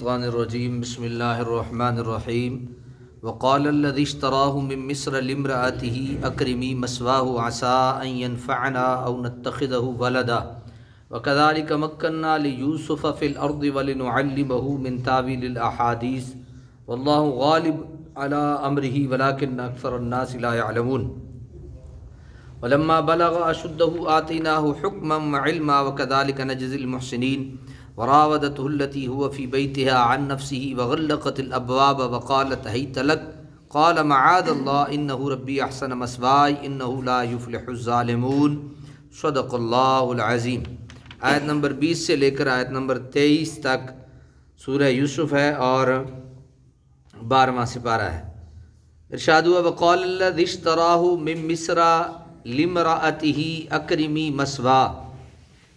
الشيطان الرجيم. بسم الله الرحمن الرحيم. وقال الذي اشتراه من مصر لامرأته أكرمي مثواه عسى أن ينفعنا أو نتخذه ولدا وكذلك مكنا ليوسف في الأرض ولنعلمه من تاويل الأحاديث. والله غالب على أمره ولكن أكثر الناس لا يعلمون. ولما بلغ أشده آتيناه حكما وعلما وكذلك نجزي المحسنين. وراودته التي هو في بيتها عن نفسه وغلقت الأبواب وقالت هيت لك؟ قال معاذ الله، إنه ربي أحسن مسواي، إنه لا يفلح الظالمون. صدق اللہ العظیم آیت نمبر بیس سے لے کر آیت نمبر تیئیس تک سورہ یوسف ہے اور بارہواں سپارہ ہے۔ ارشاد ہوا، وقال الذي اشتراه من مصر لمرأته اکرمی مسوا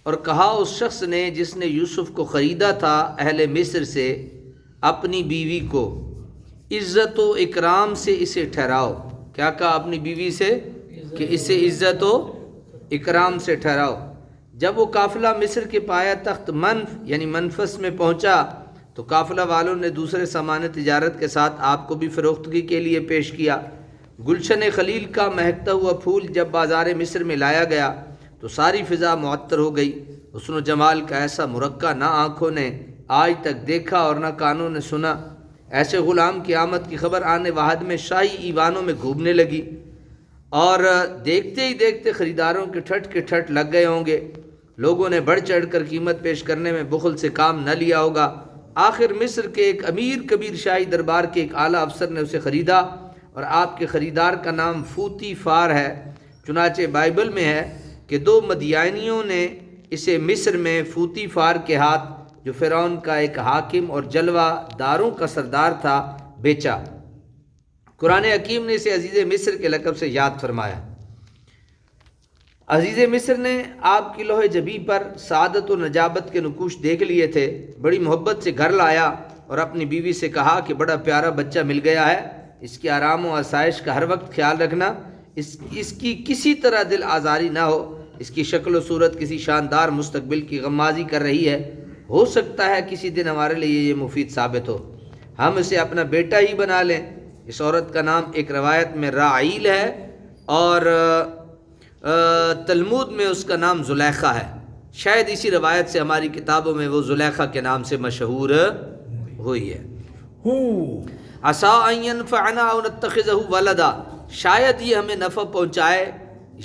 اور کہا اس شخص نے جس نے یوسف کو خریدا تھا اہل مصر سے، اپنی بیوی کو، عزت و اکرام سے اسے ٹھہراؤ۔ کیا کہا اپنی بیوی سے؟ کہ اسے عزت و اکرام سے ٹھہراؤ۔ جب وہ قافلہ مصر کے پایا تخت منف یعنی منفس میں پہنچا، تو قافلہ والوں نے دوسرے سامان تجارت کے ساتھ آپ کو بھی فروختگی کے لیے پیش کیا۔ گلشن خلیل کا مہکتا ہوا پھول جب بازار مصر میں لایا گیا تو ساری فضا معطر ہو گئی۔ حسن و جمال کا ایسا مرکہ نہ آنکھوں نے آج تک دیکھا اور نہ کانوں نے سنا۔ ایسے غلام کی آمد کی خبر آنے واحد میں شاہی ایوانوں میں گھومنے لگی۔ اور دیکھتے ہی دیکھتے خریداروں کے ٹھٹ کے ٹھٹ لگ گئے ہوں گے۔ لوگوں نے بڑھ چڑھ کر قیمت پیش کرنے میں بخل سے کام نہ لیا ہوگا۔ آخر مصر کے ایک امیر کبیر شاہی دربار کے ایک اعلیٰ افسر نے اسے خریدا۔ اور آپ کے خریدار کا نام فوتی فار ہے۔ چنانچہ بائبل میں ہے۔ کہ دو مدیانیوں نے اسے مصر میں فوتی فار کے ہاتھ، جو فرعون کا ایک حاکم اور جلوہ داروں کا سردار تھا، بیچا۔ قرآن حکیم نے اسے عزیز مصر کے لقب سے یاد فرمایا۔ عزیز مصر نے آپ کی لوہے جبی پر سعادت و نجابت کے نقوش دیکھ لیے تھے۔ بڑی محبت سے گھر لایا اور اپنی بیوی سے کہا کہ بڑا پیارا بچہ مل گیا ہے۔ اس کی آرام و آسائش کا ہر وقت خیال رکھنا، اس اس کی کسی طرح دل آزاری نہ ہو۔ اس کی شکل و صورت کسی شاندار مستقبل کی غمازی کر رہی ہے ہو سکتا ہے کسی دن ہمارے لیے یہ مفید ثابت ہو۔ ہم اسے اپنا بیٹا ہی بنا لیں۔ اس عورت کا نام ایک روایت میں راعیل ہے اور تلمود میں اس کا نام زلیخہ ہے۔ شاید اسی روایت سے ہماری کتابوں میں وہ زلیخہ کے نام سے مشہور ہوئی ہے۔ فعنا نتخذہ ولدا۔ شاید یہ ہمیں نفع پہنچائے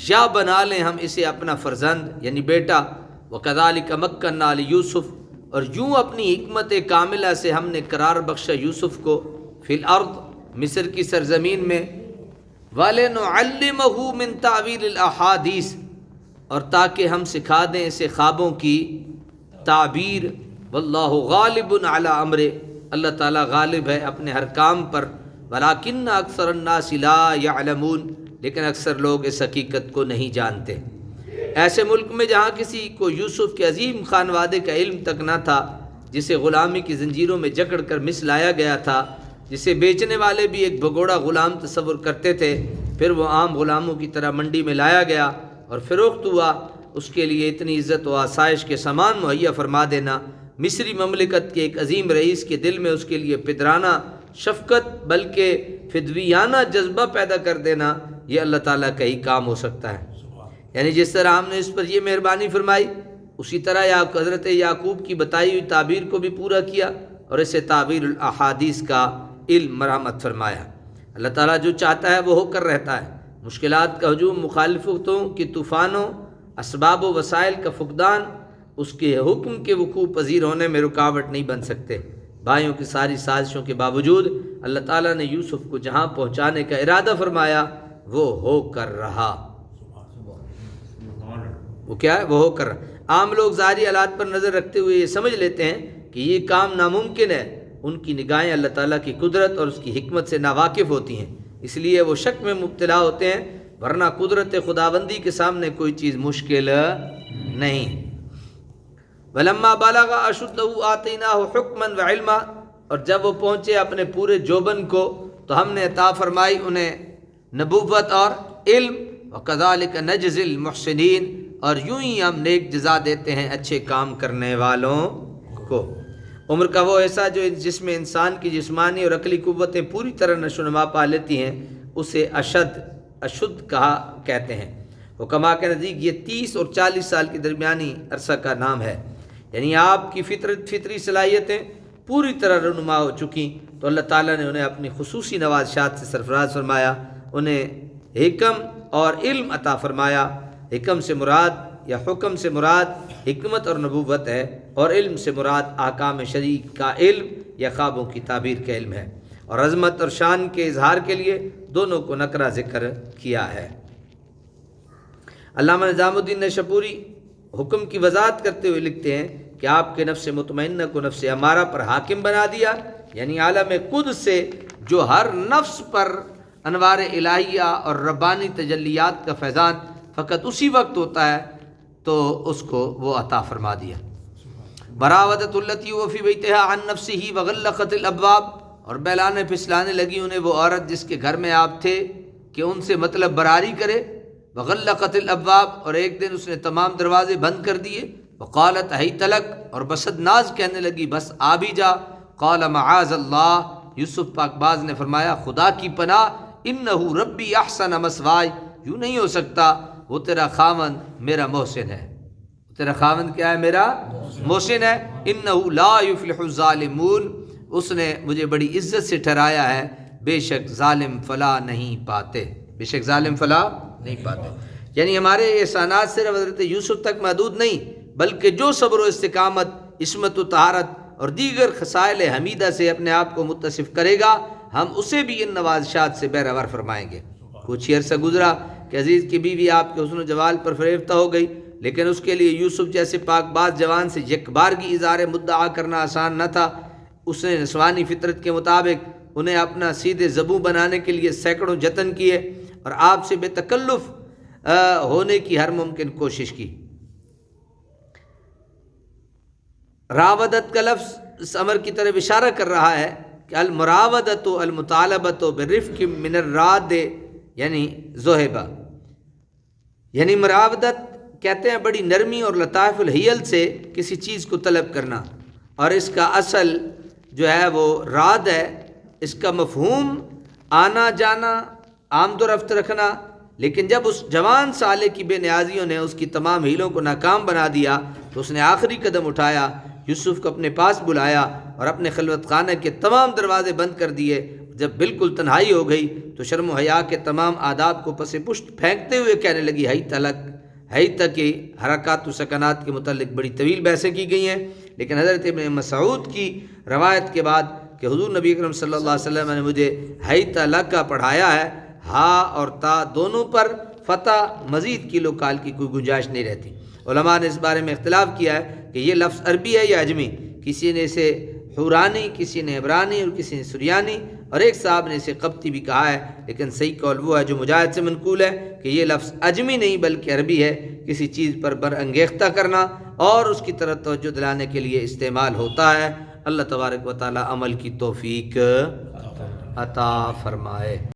یا بنا لیں ہم اسے اپنا فرزند یعنی بیٹا۔ و کدال کمکن نال یوسف اور یوں اپنی حکمت کاملہ سے ہم نے قرار بخشا یوسف کو فی الارض، مصر کی سرزمین میں۔ وَلِنُعَلِّمَهُ مِن تَعْوِيلِ الْأَحَادِيثِ اور تاکہ ہم سکھا دیں اسے خوابوں کی تعبیر۔ واللہ غالب علی امر اللہ تعالیٰ غالب ہے اپنے ہر کام پر۔ ولاکن اکثر الناس لا یعلمون۔ لیکن اکثر لوگ اس حقیقت کو نہیں جانتے۔ ایسے ملک میں جہاں کسی کو یوسف کے عظیم خانوادے کا علم تک نہ تھا، جسے غلامی کی زنجیروں میں جکڑ کر مس لایا گیا تھا، جسے بیچنے والے بھی ایک بگوڑا غلام تصور کرتے تھے، پھر وہ عام غلاموں کی طرح منڈی میں لایا گیا اور فروخت ہوا۔ اس کے لیے اتنی عزت و آسائش کے سامان مہیا فرما دینا، مصری مملکت کے ایک عظیم رئیس کے دل میں اس کے لیے پدرانہ شفقت، بلکہ فدویانہ جذبہ پیدا کر دینا یہ اللہ تعالیٰ کا ہی کام ہو سکتا ہے۔ یعنی جس طرح ہم نے اس پر یہ مہربانی فرمائی، اسی طرح یا حضرت یعقوب کی بتائی ہوئی تعبیر کو بھی پورا کیا اور اسے تعبیر الاحادیث کا علم مرحمت فرمایا۔ اللہ تعالیٰ جو چاہتا ہے وہ ہو کر رہتا ہے۔ مشکلات کا ہجوم مخالفتوں کی طوفانوں، اسباب و وسائل کا فقدان، اس کے حکم کے وقوع پذیر ہونے میں رکاوٹ نہیں بن سکتے۔ بھائیوں کی ساری سازشوں کے باوجود اللہ تعالیٰ نے یوسف کو جہاں پہنچانے کا ارادہ فرمایا وہ ہو کر رہا۔ وہ کیا ہے؟ وہ ہو کر رہا۔ عام لوگ ظاہری حالات پر نظر رکھتے ہوئے یہ سمجھ لیتے ہیں کہ یہ کام ناممکن ہے۔ ان کی نگاہیں اللہ تعالیٰ کی قدرت اور اس کی حکمت سے ناواقف ہوتی ہیں۔ اس لیے وہ شک میں مبتلا ہوتے ہیں، ورنہ قدرت خداوندی کے سامنے کوئی چیز مشکل نہیں۔ ولما بالغ اشد آتینہ حکمن و علما اور جب وہ پہنچے اپنے پورے جوبن کو، تو ہم نے عطا فرمائی انہیں نبوت اور علم و کذالک نجز المحسنین، اور یوں ہی ہم نیک جزا دیتے ہیں اچھے کام کرنے والوں کو۔ عمر کا وہ ایسا جو جس میں انسان کی جسمانی اور عقلی قوتیں پوری طرح نشو نما پا لیتی ہیں، اسے اشد اشد کہا، کہتے ہیں۔ حکما کے نزدیک یہ تیس اور چالیس سال کے درمیانی عرصہ کا نام ہے۔ یعنی آپ کی فطرت فطری صلاحیتیں پوری طرح رونما ہو چکی۔ تو اللہ تعالیٰ نے انہیں اپنی خصوصی نوازشات سے سرفراز فرمایا۔ انہیں حکم اور علم عطا فرمایا۔ حکم سے مراد یا حکم سے مراد حکمت اور نبوت ہے اور علم سے مراد آکام شریک کا علم یا خوابوں کی تعبیر کا علم ہے۔ اور عظمت اور شان کے اظہار کے لیے دونوں کو نقرہ ذکر کیا ہے۔ علامہ نظام الدین نے شپوری حکم کی وضاحت کرتے ہوئے لکھتے ہیں کہ آپ کے نفس مطمئنہ کو نفس ہمارا پر حاکم بنا دیا یعنی عالم خود سے جو ہر نفس پر انوار الہیہ اور ربانی تجلیات کا فیضان فقط اسی وقت ہوتا ہے تو اس کو وہ عطا فرما دیا۔ براوت التی وفی بیتہا عن نفسی ہی وغلقت الابواب۔ اور بیلانے پھسلانے لگی انہیں وہ عورت جس کے گھر میں آپ تھے کہ ان سے مطلب براری کرے۔ وغلقت الابواب اور ایک دن اس نے تمام دروازے بند کر دیے۔ وقالت ہی تلک اور بسد ناز کہنے لگی، بس آ بھی جا۔ قال معاذ اللہ۔ یوسف پاک باز نے فرمایا، خدا کی پناہ انہو ربی احسن مسوائے یوں نہیں ہو سکتا، وہ تیرا خامن میرا محسن ہے۔ تیرا خامن کیا ہے؟ میرا محسن ہے۔ انہو لا یفلح الظالمون، اس نے مجھے بڑی عزت سے ٹھہرایا ہے۔ بے شک ظالم فلا نہیں پاتے۔ بے شک ظالم فلا نہیں پاتے۔ یعنی ہمارے احسانات صرف حضرت یوسف تک محدود نہیں، بلکہ جو صبر و استقامت، عصمت و طہارت اور دیگر خسائل حمیدہ سے اپنے آپ کو متصف کرے گا۔ ہم اسے بھی ان نوازشات سے بیرور فرمائیں گے۔ کچھ عرصہ گزرا کہ عزیز کی بیوی آپ کے حسن و جوال پر فریفتہ ہو گئی، لیکن اس کے لیے یوسف جیسے پاک باز جوان سے یک کی اظہار مدعا کرنا آسان نہ تھا۔ اس نے نسوانی فطرت کے مطابق انہیں اپنا سیدھے زبوں بنانے کے لیے سینکڑوں جتن کیے اور آپ سے بے تکلف ہونے کی ہر ممکن کوشش کی۔ راودت کا لفظ اس امر کی طرف اشارہ کر رہا ہے۔ کہ المراودت و المطالبت و برف کی منراد یعنی زہبہ۔ یعنی مراودت کہتے ہیں بڑی نرمی اور لطائف الحیل سے کسی چیز کو طلب کرنا۔ اور اس کا اصل جو ہے وہ راد ہے، اس کا مفہوم آنا جانا، آمد و رفت رکھنا۔ لیکن جب اس جوان سالے کی بے نیازیوں نے اس کی تمام ہیلوں کو ناکام بنا دیا تو اس نے آخری قدم اٹھایا۔ یوسف کو اپنے پاس بلایا اور اپنے خلوت خانہ کے تمام دروازے بند کر دیے۔ جب بالکل تنہائی ہو گئی تو شرم و حیا کے تمام آداب کو پس پشت پھینکتے ہوئے کہنے لگی ہئی تلک ہئی تک کی حرکات و سکنات کے متعلق بڑی طویل بحثیں کی گئی ہیں۔ لیکن حضرت ابن مسعود کی روایت کے بعد کہ حضور نبی اکرم صلی اللہ علیہ وسلم نے مجھے ہئی تلک کا پڑھایا ہے، ہا اور تا دونوں پر فتح، مزید کلو کال کی کوئی گنجائش نہیں رہتی۔ علماء نے اس بارے میں اختلاف کیا ہے کہ یہ لفظ عربی ہے یا اجمی؟ کسی نے اسے حورانی، کسی نے عبرانی اور کسی نے سریانی، اور ایک صاحب نے اسے قبطی بھی کہا ہے، لیکن صحیح قول وہ ہے جو مجاہد سے منقول ہے کہ یہ لفظ اجمی نہیں بلکہ عربی ہے، کسی چیز پر بر انگیختہ کرنا اور اس کی طرف توجہ دلانے کے لیے استعمال ہوتا ہے۔ اللہ تبارک و تعالی عمل کی توفیق عطا فرمائے۔